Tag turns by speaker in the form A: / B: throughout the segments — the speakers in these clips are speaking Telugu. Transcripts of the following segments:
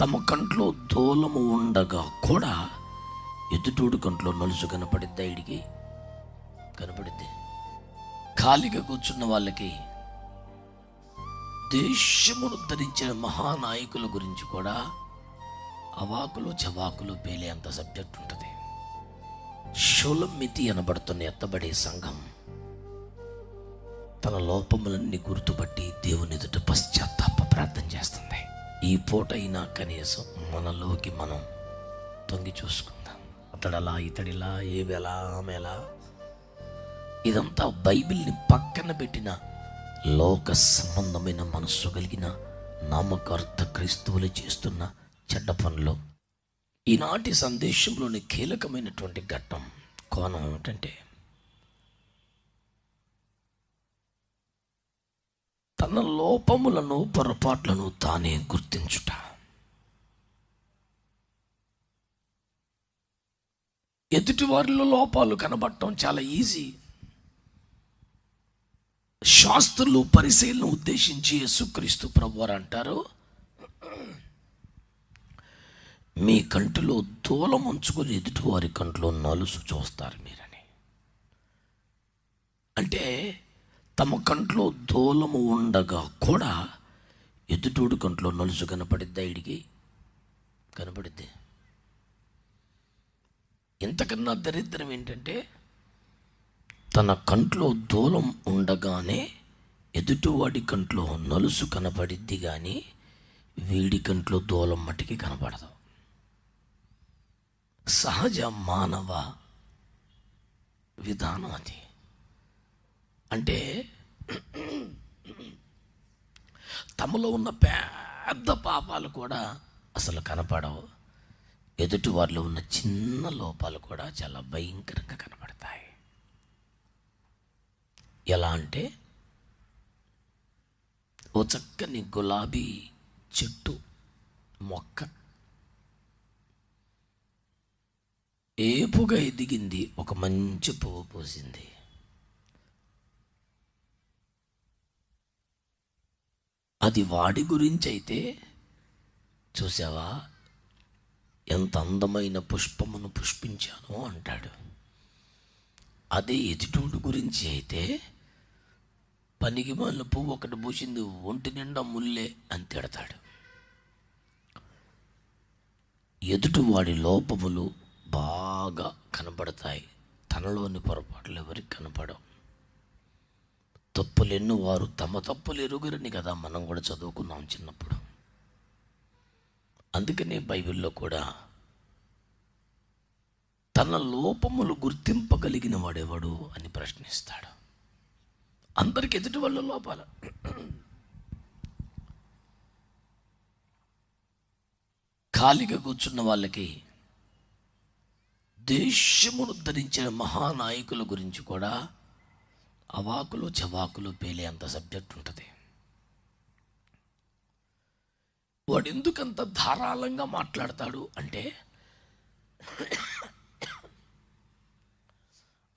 A: తమ కంట్లో దూలము ఉండగా కూడా ఎదుటోడు కంట్లో నలుసు కనపడిద్దా ఇడికి? కనపడిద్ది. ఖాళీగా కూర్చున్న వాళ్ళకి దేశమును ధరించిన మహానాయకుల గురించి కూడా అవాకులు చవాకులు పేలే అంత సబ్జెక్ట్ ఉంటుంది. షోలమితి అనబడుతున్న ఎత్తబడే సంఘం తన లోపములన్నీ గుర్తుపట్టి దేవుని ఎదుట పశ్చాత్తాప ప్రార్థన చేస్తుంది. ఈ పూట అయినా కనీసం మనలోకి మనం తొంగి చూసుకుందాం. అతడలా ఇతడిలా ఏవెలా ఆమెలా ఇదంతా బైబిల్ని పక్కన పెట్టిన లోక సంబంధమైన మనస్సు కలిగిన నామకార్థ క్రైస్తవులు చేస్తున్న చెడ్డ పనులు. ఈనాటి సందేశంలోని కీలకమైనటువంటి ఘట్టం కోణం ఏమిటంటే తన లోపములను పొరపాట్లను తానే గుర్తించుట. ఎదుటివారిలో లోపాలు కనబడటం చాలా ఈజీ. శాస్త్రులు పరిశీలన ఉద్దేశించి యేసుక్రీస్తు ప్రభువారు అంటారు మీ కంటిలో దూలం ఉంచుకొని ఎదుటివారి కంటిలో నలుసు చూస్తారు మీరని. అంటే తమ కంట్లో దూలము ఉండగా కూడా ఎదుటోడు కంట్లో నలుసు కనపడిద్దా ఇడికి కనపడిద్ది. ఇంతకన్నా దరిద్రం ఏంటంటే తన కంట్లో దూలం ఉండగానే ఎదుటివాడి కంట్లో నలుసు కనపడిద్ది కానీ వీడి కంట్లో దూలం మట్టికి కనపడదు. సహజ మానవ విధానం అది. అంటే తమలో ఉన్న పెద్ద పాపాలు కూడా అసలు కనపడవు. ఎదుటి వారిలో ఉన్న చిన్న లోపాలు కూడా చాలా భయంకరంగా కనపడతాయి. ఎలా అంటే ఓ చక్కని గులాబీ చెట్టు మొక్క ఏపుగా ఎదిగింది. ఒక మంచి పువ్వు పూసింది. అది వాడి గురించి అయితే చూసావా? ఎంత అందమైన పుష్పమును పుష్పించాను అంటాడు. అదే ఎదుటోడు గురించి అయితే పనికి మళ్ళీ పువ్వు ఒకటి పూసింది ఒంటి నిండా ముల్లే అని తిడతాడు. ఎదుటి వాడి లోపములు బాగా కనపడతాయి తనలోని పొరపాట్లు ఎవరికి కనపడవు. తప్పులెన్ను వారు తమ తప్పులు ఎరుగురని కదా మనం కూడా చదువుకున్నాం చిన్నప్పుడు. అందుకనే బైబిల్లో కూడా తన లోపములు గుర్తింపగలిగిన వాడెవడు అని ప్రశ్నిస్తాడు. అందరికి ఎదుటి వాళ్ళ లోపాల. ఖాళీగా కూర్చున్న వాళ్ళకి దేశమును ధరించిన మహానాయకుల గురించి కూడా అవాకులు చవాకులు పేలే అంత సబ్జెక్ట్ ఉంటుంది. వాడు ఎందుకంత ధారాళంగా మాట్లాడతాడు అంటే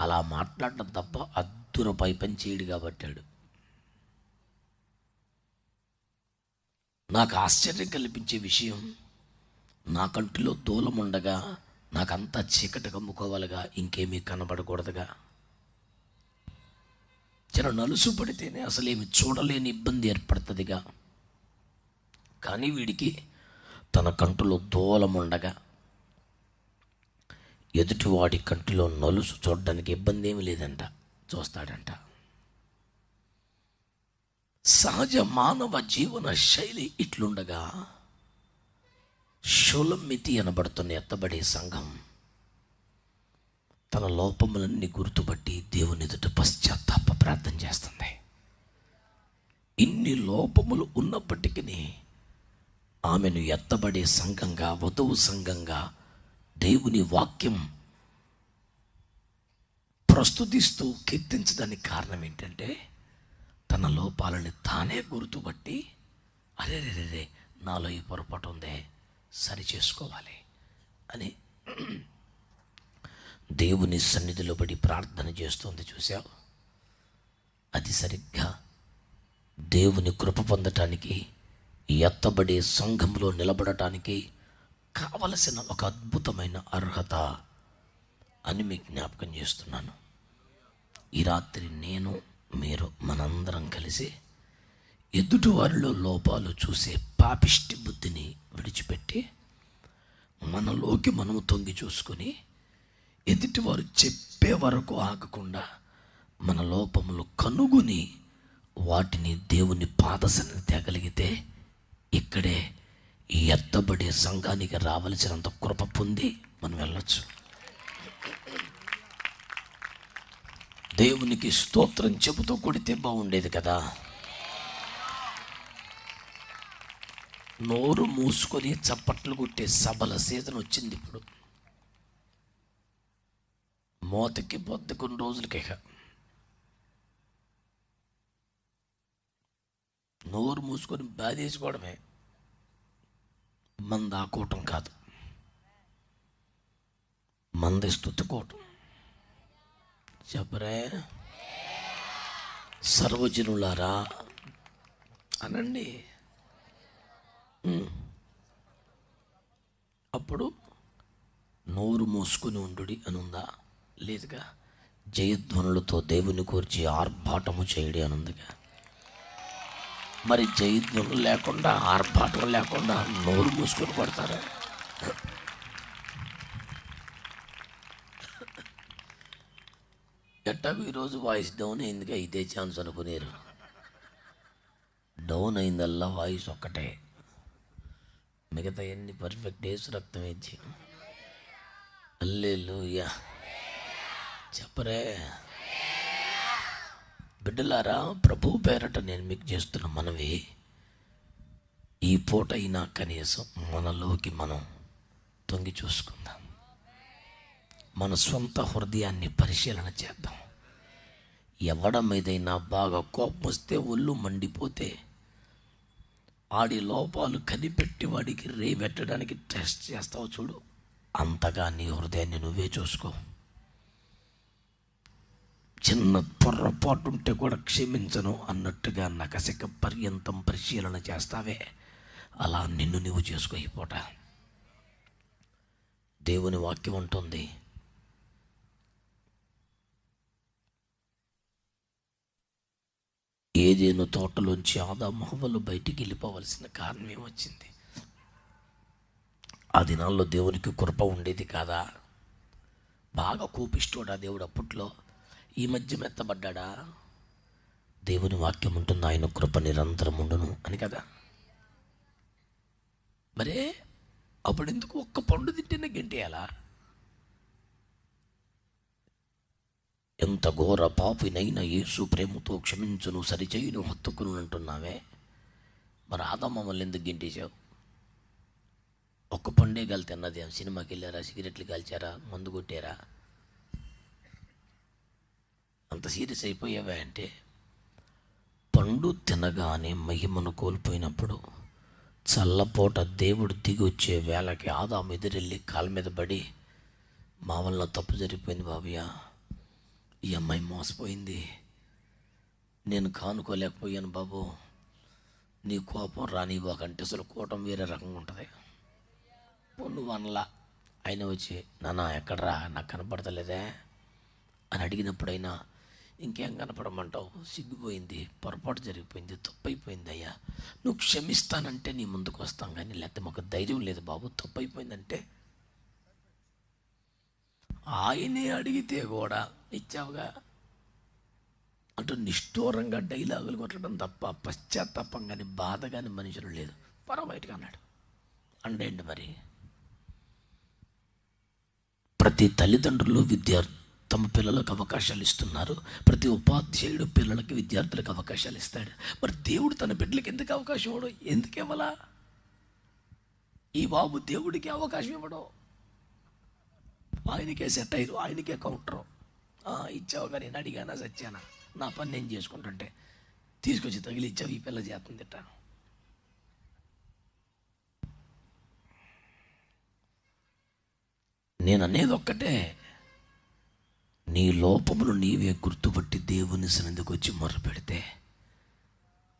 A: అలా మాట్లాడడం తప్ప అద్దుర పై పని చేయడు కాబట్టాడు నాకు ఆశ్చర్యం కల్పించే విషయం నా కంటిలో దూలం ఉండగా నాకంతా చీకటి కమ్ముకోవాలిగా ఇంకేమీ కనబడకూడదుగా. చిన్న నలుసు పడితేనే అసలు ఏమి చూడలేని ఇబ్బంది ఏర్పడుతుందిగా. కానీ వీడికి తన కంటిలో దూలం ఉండగా ఎదుటివాడి కంటిలో నలుసు చూడడానికి ఇబ్బంది ఏమీ లేదంట చూస్తాడంట. సహజ మానవ జీవన శైలి ఇట్లుండగా షోలమితి అనబడుతున్న ఎత్తబడే సంఘం తన లోపములన్నీ గుర్తుపట్టి దేవుని ఎదుట పశ్చాత్తాప ప్రార్థన చేస్తుంది. ఇన్ని లోపములు ఉన్నప్పటికీ ఆమెను ఎత్తబడే సంఘంగా వధువు సంఘంగా దేవుని వాక్యం ప్రస్తుతిస్తూ కీర్తించడానికి కారణం ఏంటంటే తన లోపాలని తానే గుర్తుపట్టి అరే రే రే నాలో ఈ పొరపాటు ఉందే సరి చేసుకోవాలి అని దేవుని సన్నిధిలో పడి ప్రార్థన చేస్తుంది చూసావు అది సరిగ్గా దేవుని కృప పొందటానికి ఎత్తబడే సంఘంలో నిలబడటానికి కావలసిన ఒక అద్భుతమైన అర్హత అని మీకు జ్ఞాపకం చేస్తున్నాను. ఈ రాత్రి నేను మీరు మనందరం కలిసి ఎదుటివారిలో లోపాలు చూసే పాపిష్టి బుద్ధిని విడిచిపెట్టి మనలోకి మనము తొంగి చూసుకొని ఎదుటివారు చెప్పే వరకు ఆగకుండా మన లోపములు కనుగొని వాటిని దేవుని పాదసన్ని తేగలిగితే ఇక్కడే ఈ ఎత్తబడే సంఘానికి రావలసినంత కృప పొంది మనం వెళ్ళొచ్చు. దేవునికి స్తోత్రం చెబుతూ కొడితే బాగుండేది కదా. నోరు మూసుకొని చప్పట్లు కొట్టే సభల సీజన్ వచ్చింది ఇప్పుడు. మోతకి బొద్ద కొన్ని రోజులకి ఇక నోరు మూసుకొని బాధేసుకోవడమే మంద ఆకోవటం కాదు. మంది స్థుతుకోవటం చెప్పరే? సర్వజనులారా అనండి. అప్పుడు నోరు మూసుకుని ఉండుడి అని ఉందా లేదుగా. జయధ్వనులతో దేవుని కూర్చి ఆర్భాటము చేయడి అనుందిగా. ఉందిగా మరి జయధ్వనులు లేకుండా ఆర్భాటం లేకుండా నోరు మూసుకొని పడతారా? ఎట్టాకు ఈరోజు వాయిస్ డౌన్ అయిందిగా? ఇదే ఛాన్స్ అనుకునేరు. డౌన్ అయిందల్లా వాయిస్ ఒక్కటే. మిగతా ఎన్ని పర్ఫెక్ట్ డేస్ రక్తం ఇచ్చి అల్లెలుయ్యా చెప్పరే. బిడ్డలారా ప్రభు పేరట నేను మీకు చేస్తున్న మనవి ఈ పూట అయినా కనీసం మనలోకి మనం తొంగి చూసుకుందాం. మన సొంత హృదయాన్ని పరిశీలన చేద్దాం. ఎవడ మీదైనా బాగా కోపం వస్తే ఒళ్ళు మండిపోతే ఆడి లోపాలు కనిపెట్టి వాడికి రేవెట్టడానికి టెస్ట్ చేస్తావు చూడు. అంతగా నీ హృదయాన్ని నువ్వే చూసుకో. చిన్న పొర్రపాటు ఉంటే కూడా క్షమించను అన్నట్టుగా నకసిక పర్యంతం పరిశీలన చేస్తావే. అలా నిన్ను నువ్వు చేసుకో ఈ పూట. దేవుని వాక్యం ఉంటుంది. ఏదేను తోటలోంచి ఆదా మహవలు బయటికి వెళ్ళిపోవలసిన కారణం ఏమొచ్చింది ఆ దినాల్లో దేవునికి కృప ఉండేది కాదా? బాగా కోపిస్తోడా దేవుడు అప్పట్లో. ఈ మధ్య మెత్తబడ్డా దేవుని వాక్యం ఉంటుంది? ఆయన కృప నిరంతరం ఉండును అని కదా. మరే అప్పుడు ఎందుకు ఒక్క పండు తింటేనే గెంటేయాలా? ఎంత ఘోర పాపినైనా యేసు ప్రేమతో క్షమించును సరిచేయును హత్తుకును అంటున్నావే. మరి ఆదా మమ్మల్ని ఎందుకు గింటేశావు? ఒక్క పండే గాలి తిన్నది సినిమాకి వెళ్ళారా సిగరెట్లు కాల్చారా? మందు కొట్టారా? అంత సీరియస్ అయిపోయావా అంటే? పండు తినగానే మహిమను కోల్పోయినప్పుడు చల్లపూట దేవుడు దిగి వచ్చే వేళకి ఆదాము ఎదురెళ్ళి కాళ్ళ మీద పడి మా వల్ల తప్పు జరిగిపోయింది బాబయ్య. ఈ అమ్మాయి మోసపోయింది. నేను కానుకోలేకపోయాను బాబు. నీ కోపం రానివ్వకంటే అసలు కోపం వేరే రకంగా ఉంటుంది. నువ్వు వనలా ఆయన వచ్చి నాన్న ఎక్కడరా? నాకు కనపడతలేదే? అని అడిగినప్పుడైనా ఇంకేం కనపడమంటావు? సిగ్గిపోయింది పొరపాటు జరిగిపోయింది తప్పైపోయింది అయ్యా. నువ్వు క్షమిస్తానంటే నీ ముందుకు వస్తాం కానీ లేకపోతే మాకు ధైర్యం లేదు బాబు తప్పైపోయిందంటే? ఆయనే అడిగితే కూడా ఇచ్చావుగా? అంటూ నిష్ఠూరంగా డైలాగులు కొట్టడం తప్ప పశ్చాత్తాపం కానీ బాధ కానీ మనుషులు లేదు. పర బయటకు అన్నాడు. అండేంటి మరి? ప్రతి తల్లిదండ్రులు విద్యార్థి తమ పిల్లలకు అవకాశాలు ఇస్తున్నారు. ప్రతి ఉపాధ్యాయుడు పిల్లలకి విద్యార్థులకు అవకాశాలు ఇస్తాడు. మరి దేవుడు తన బిడ్డలకి ఎందుకు అవకాశం ఇవ్వడం? ఎందుకు ఇవ్వాలా? ఈ బాబు దేవుడికి అవకాశం ఇవ్వడం. ఆయనకే సెట్ అయ్యారు ఆయనకే కౌంటరు. ఇచ్చావు కానీ నేను అడిగానా సత్యానా? నా పని నేను చేసుకుంటుంటే. తీసుకొచ్చి తగిలిచ్చావు ఈ పిల్ల చేస్తుందిట నేను అనేది ఒక్కటే. నీ లోపములు నీవే గుర్తుపట్టి దేవుని సన్నిధికి వచ్చి మొర్ర పెడితే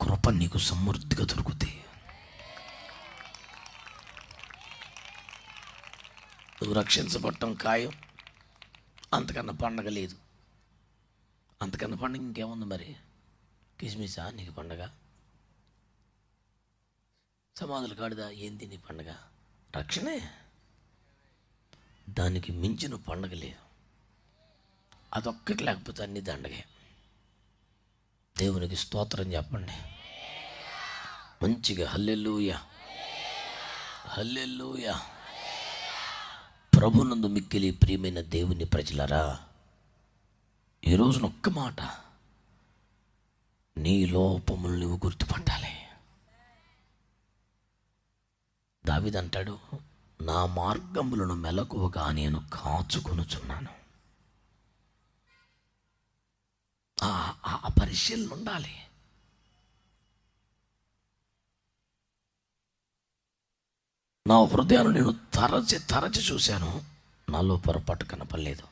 A: కృప నీకు సమృద్ధిగా దొరుకుతాయి. నువ్వు రక్షించబడటం ఖాయం. అంతకన్నా పండగ లేదు. అంతకన్నా పండగ ఇంకేముంది మరి? కిస్మిసా నీకు పండగ? సమాధులు కాడుదా? ఏంది నీ పండగ? రక్షణే? దానికి మించిన పండగ లేదు. అదొక్కటి లేకపోతే అన్ని దండగే. దేవునికి స్తోత్రం చెప్పండి. మంచిగా హల్లెలూయ. హల్లెలూయ. ప్రభునందు మిక్కిలి ప్రియమైన దేవుని ప్రజలరా ఈ రోజున ఒక్క మాట. నీ లోపములు నువ్వు గుర్తుపట్టాలి. దావిదంటాడు నా మార్గములను మెలకువగా నేను కాచుకొనుచున్నాను. ఆ పరిశీలన ఉండాలి. నా హృదయాన్ని నేను తరచి తరచి చూశాను. నాలో పొరపాటు కనపడలేదు.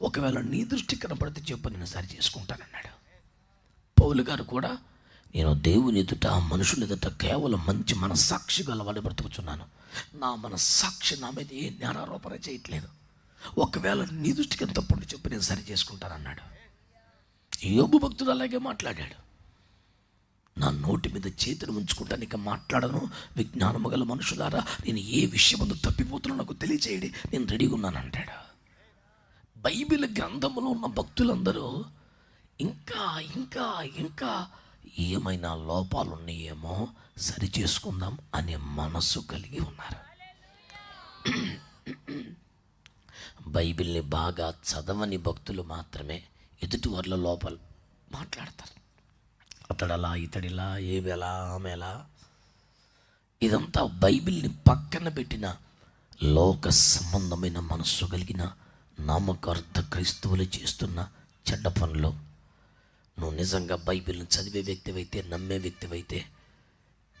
A: ఒకవేళ నీ దృష్టి కనపడితే చెప్పు నేను సరి చేసుకుంటానన్నాడు. పౌలు గారు కూడా నేను దేవుని ఎదుట మనుషుల ఎదుట కేవలం మంచి మనస్సాక్షి గలవాడి బ్రతుకుతున్నాను. నా మనస్సాక్షి నా మీద ఏ జ్ఞానారోపణ చేయట్లేదు. ఒకవేళ నీ దృష్టికి ఎంత తప్పుడు చెప్పి నేను సరి చేసుకుంటానన్నాడు. యోబు భక్తుడు అలాగే మాట్లాడాడు. నా నోటి మీద చేతిని ఉంచుకుంటాను ఇక మాట్లాడను. విజ్ఞానము గల మనుషులారా నేను ఏ విషయం ముందు తప్పిపోతున్నా నాకు తెలియచేయండి నేను రెడీగా ఉన్నాను అంటాడు. బైబిల్ గ్రంథంలో ఉన్న భక్తులందరూ ఇంకా ఇంకా ఇంకా ఏమైనా లోపాలు ఉన్నాయేమో సరి చేసుకుందాం అనే మనస్సు కలిగి ఉన్నారు. బైబిల్ని బాగా చదవని భక్తులు మాత్రమే ఎదుటి వాళ్ళ లోపల మాట్లాడతారు. అతడలా ఇతడిలా ఏవెలా ఆమెలా. ఇదంతా బైబిల్ని పక్కన పెట్టిన లోక సంబంధమైన మనస్సు కలిగిన నామకార్థ క్రైస్తవులు చేస్తున్న చెడ్డ పనులు. నువ్వు నిజంగా బైబిల్ని చదివే వ్యక్తివైతే నమ్మే వ్యక్తివైతే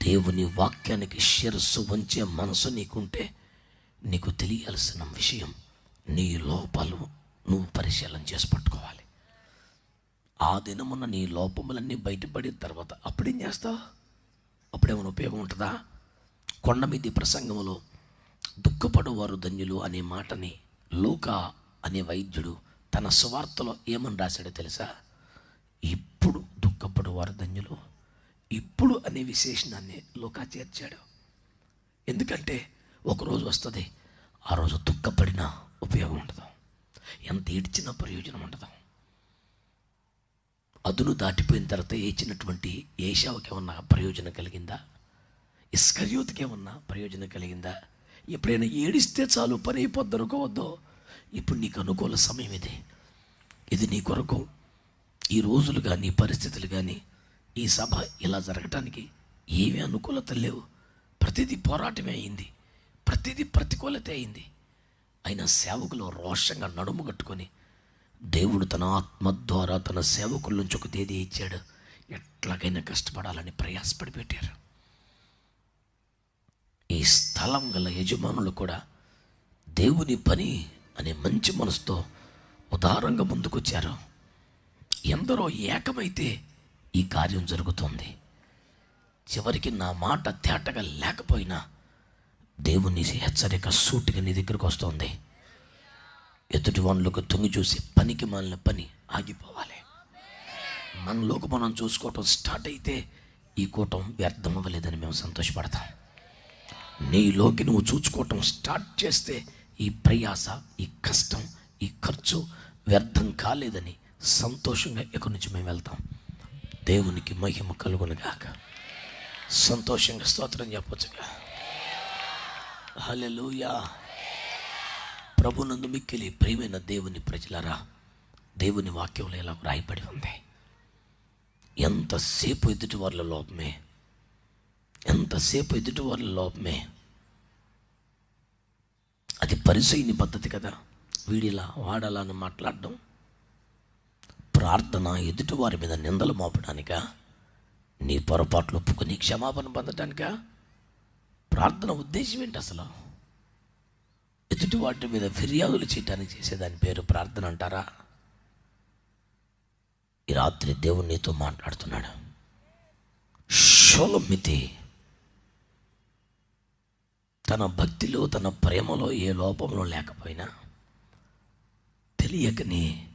A: దేవుని వాక్యానికి శిరస్సు వంచే మనసు నీకుంటే నీకు తెలియాల్సిన విషయం నీ లోపాలు నువ్వు పరిశీలన చేసి పట్టుకోవాలి. ఆ దినమున నీ లోపములన్నీ బయటపడిన తర్వాత అప్పుడేం చేస్తావు? అప్పుడేమైనా ఉపయోగం ఉంటుందా? కొండ మీది ప్రసంగములో దుఃఖపడువారు ధన్యులు అనే మాటని లూకా అనే వైద్యుడు తన స్వార్థలో ఏమని రాశాడో తెలుసా? ఇప్పుడు దుఃఖపడువారు ధన్యులు ఇప్పుడు అనే విశేషణాన్ని లూకా చేర్చాడు. ఎందుకంటే ఒకరోజు వస్తుంది ఆ రోజు దుఃఖపడినా ఉపయోగం ఉండదు. ఎంత ఏడ్చినా ప్రయోజనం ఉండదు. అదును దాటిపోయిన తర్వాత ఏచినటువంటి ఏషావుకి ఏమన్నా ప్రయోజనం కలిగిందా? ఇస్కర్యూత్కి ఏమన్నా ప్రయోజనం కలిగిందా? ఎప్పుడైనా ఏడిస్తే చాలు పని అయిపోద్ది అనుకోవద్దో. ఇప్పుడు నీకు అనుకూల సమయం ఇది. ఇది నీ కొరకు. ఈ రోజులు కానీ పరిస్థితులు కానీ ఈ సభ ఇలా జరగటానికి ఏమీ అనుకూలత లేవు. ప్రతిదీ పోరాటమే అయింది. ప్రతిదీ ప్రతికూలత అయింది. అయినా సేవకులు రోషంగా నడుము కట్టుకొని దేవుడు తన ఆత్మ ద్వారా తన సేవకుల నుంచి ఒక తేదీ ఇచ్చాడు. ఎట్లాగైనా కష్టపడాలని ప్రయాసపడి పెట్టారు. ఈ స్థలం గల యజమానులు కూడా దేవుని పని అనే మంచి మనసుతో ఉదారంగా ముందుకొచ్చారు. ఎందరో ఏకమైతే ఈ కార్యం జరుగుతుంది. చివరికి నా మాట తేటగా లేకపోయినా దేవుని హెచ్చరిక సూటిగా నీ దగ్గరకు వస్తుంది. ఎదుటి వాళ్ళకు తొంగి చూసి పనికి మాలిన పని ఆగిపోవాలి. మనలోకి మనం చూసుకోవటం స్టార్ట్ అయితే ఈ కూటం వ్యర్థం అవ్వలేదని మేము సంతోషపడతాం. నీలోకి నువ్వు చూసుకోవటం స్టార్ట్ చేస్తే ఈ ప్రయాస ఈ కష్టం ఈ ఖర్చు వ్యర్థం కాలేదని సంతోషంగా ఇక్కడి నుంచి మేము వెళ్తాం. దేవునికి మహిమ కలుగునుగాక. సంతోషంగా స్తోత్రం చెప్పొచ్చుగా. హలో ప్రభునందు మిక్కిలి ప్రియమైన దేవుని ప్రజలరా దేవుని వాక్యంలో ఇలా రాయబడి ఉంది. ఎంతసేపు ఎదుటి వాళ్ళ లోపమే ఎంతసేపు ఎదుటి వాళ్ళ లోపమే. అది పరిశీని పద్ధతి కదా. వీడిలా వాడాలా అని మాట్లాడడం ప్రార్థన ఎదుటి వారి మీద నిందలు మోపడానిక నీ పొరపాట్లు ఒప్పుకొని క్షమాపణ పొందటానికా? ప్రార్థన ఉద్దేశం ఏంటి అసలు? ఎదుటి వాటి మీద ఫిర్యాదులు చేయటానికి చేసేదాని పేరు ప్రార్థన అంటారా? ఈ రాత్రి దేవుడు నీతో మాట్లాడుతున్నాడు. షోలమితి తన భక్తిలో తన ప్రేమలో ఏ లోపంలో లేకపోయినా తెలియకనే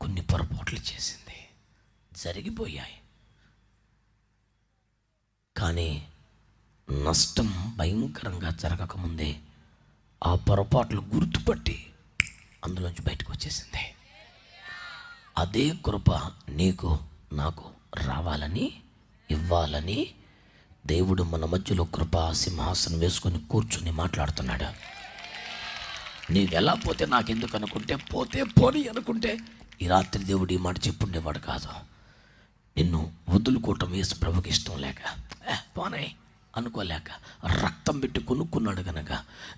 A: కొన్ని పొరపాట్లు చేసింది. జరిగిపోయాయి. కానీ నష్టం భయంకరంగా జరగకముందే ఆ పొరపాట్లు గుర్తుపట్టి అందులోంచి బయటకు వచ్చేసింది. అదే కృప నీకు నాకు రావాలని ఇవ్వాలని దేవుడు మన మధ్యలో కృపా సింహాసనం వేసుకొని కూర్చుని మాట్లాడుతున్నాడు. నీవెలా పోతే నాకెందుకు అనుకుంటే పోతే పోని అనుకుంటే ఈ రాత్రి దేవుడు ఈ మాట చెప్పుండేవాడు కాదు. నిన్ను వదులుకోవటం వేసి ప్రభుకి ఇష్టం లేక. "ఏ, అనుకోలేక రక్తం పెట్టి కొనుక్కున్నాడు గనక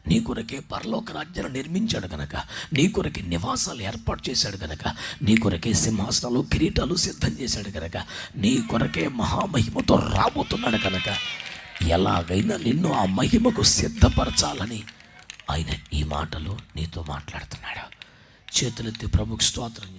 A: నీ కొరకే పరలోక రాజ్యాన్ని నిర్మించాడు గనక నీ కొరకే నివాసాలు ఏర్పాటు చేశాడు గనక నీ కొరకే సింహాసనాలు కిరీటాలు సిద్ధం చేశాడు గనక నీ కొరకే మహామహిమతో రాబోతున్నాడు కనుక ఎలాగైనా నిన్ను ఆ మహిమకు సిద్ధపరచాలని ఆయన ఈ మాటలు నీతో మాట్లాడుతున్నాడు. చేతులెత్తి ప్రభుకి స్తోత్రం